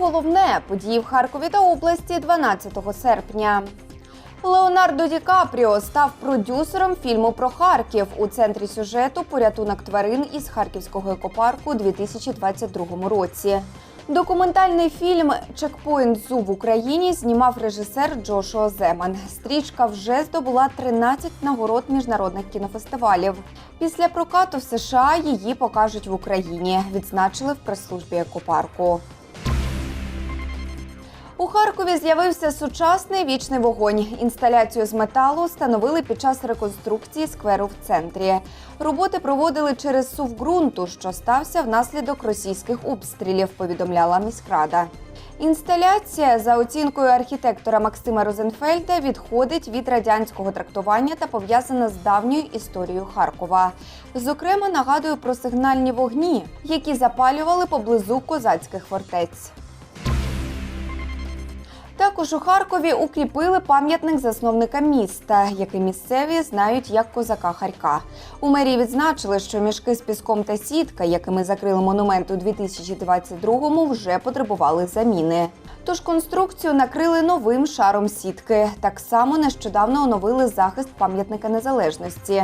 головне події в Харкові та області 12 серпня. Леонардо Ді Капріо став продюсером фільму про Харків у центрі сюжету Порятунок тварин із Харківського екопарку у 2022 році. Документальний фільм Чекпоінт Зу в Україні знімав режисер Джошуа Земан. Стрічка вже здобула 13 нагород міжнародних кінофестивалів. Після прокату в США її покажуть в Україні. Відзначили в прес-службі екопарку. У Харкові з'явився сучасний вічний вогонь. Інсталяцію з металу встановили під час реконструкції скверу в центрі. Роботи проводили через сув ґрунту, що стався внаслідок російських обстрілів. Повідомляла міськрада. Інсталяція, за оцінкою архітектора Максима Розенфельда, відходить від радянського трактування та пов'язана з давньою історією Харкова. Зокрема, нагадує про сигнальні вогні, які запалювали поблизу козацьких фортець. Також у Харкові укріпили пам'ятник засновника міста, який місцеві знають як козака Харька. У мерії відзначили, що мішки з піском та сітка, якими закрили монумент у 2022-му, вже потребували заміни. Тож конструкцію накрили новим шаром сітки. Так само нещодавно оновили захист пам'ятника незалежності.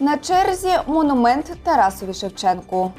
На черзі монумент Тарасові Шевченку.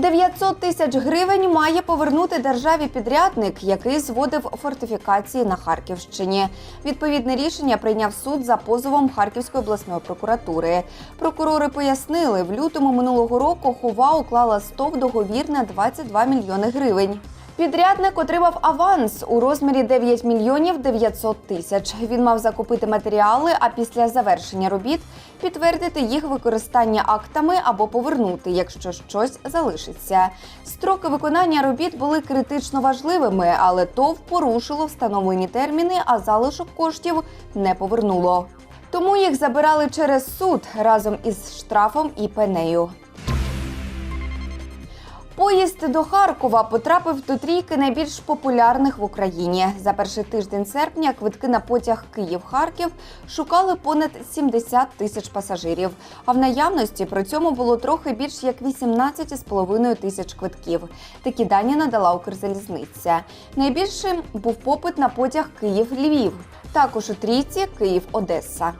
900 тисяч гривень має повернути державі підрядник, який зводив фортифікації на Харківщині. Відповідне рішення прийняв суд за позовом Харківської обласної прокуратури. Прокурори пояснили, в лютому минулого року Хова уклала СТОВ договір на 22 мільйони гривень. Підрядник отримав аванс у розмірі 9 мільйонів 900 тисяч. Він мав закупити матеріали, а після завершення робіт підтвердити їх використання актами або повернути, якщо щось залишиться. Строки виконання робіт були критично важливими, але ТОВ порушило встановлені терміни, а залишок коштів не повернуло. Тому їх забирали через суд разом із штрафом і пенею. Поїзд до Харкова потрапив до трійки найбільш популярних в Україні. За перший тиждень серпня квитки на потяг Київ-Харків шукали понад 70 тисяч пасажирів. А в наявності при цьому було трохи більш як 18,5 тисяч квитків. Такі дані надала Укрзалізниця. Найбільшим був попит на потяг Київ-Львів. Також у трійці Київ-Одеса.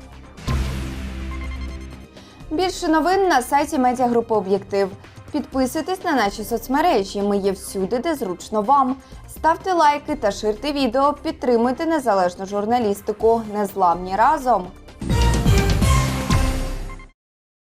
Більше новин на сайті медіагрупи Об'єктив. Підписуйтесь на наші соцмережі. Ми є всюди, де зручно вам. Ставте лайки та ширте відео. Підтримуйте незалежну журналістику. Незламні разом.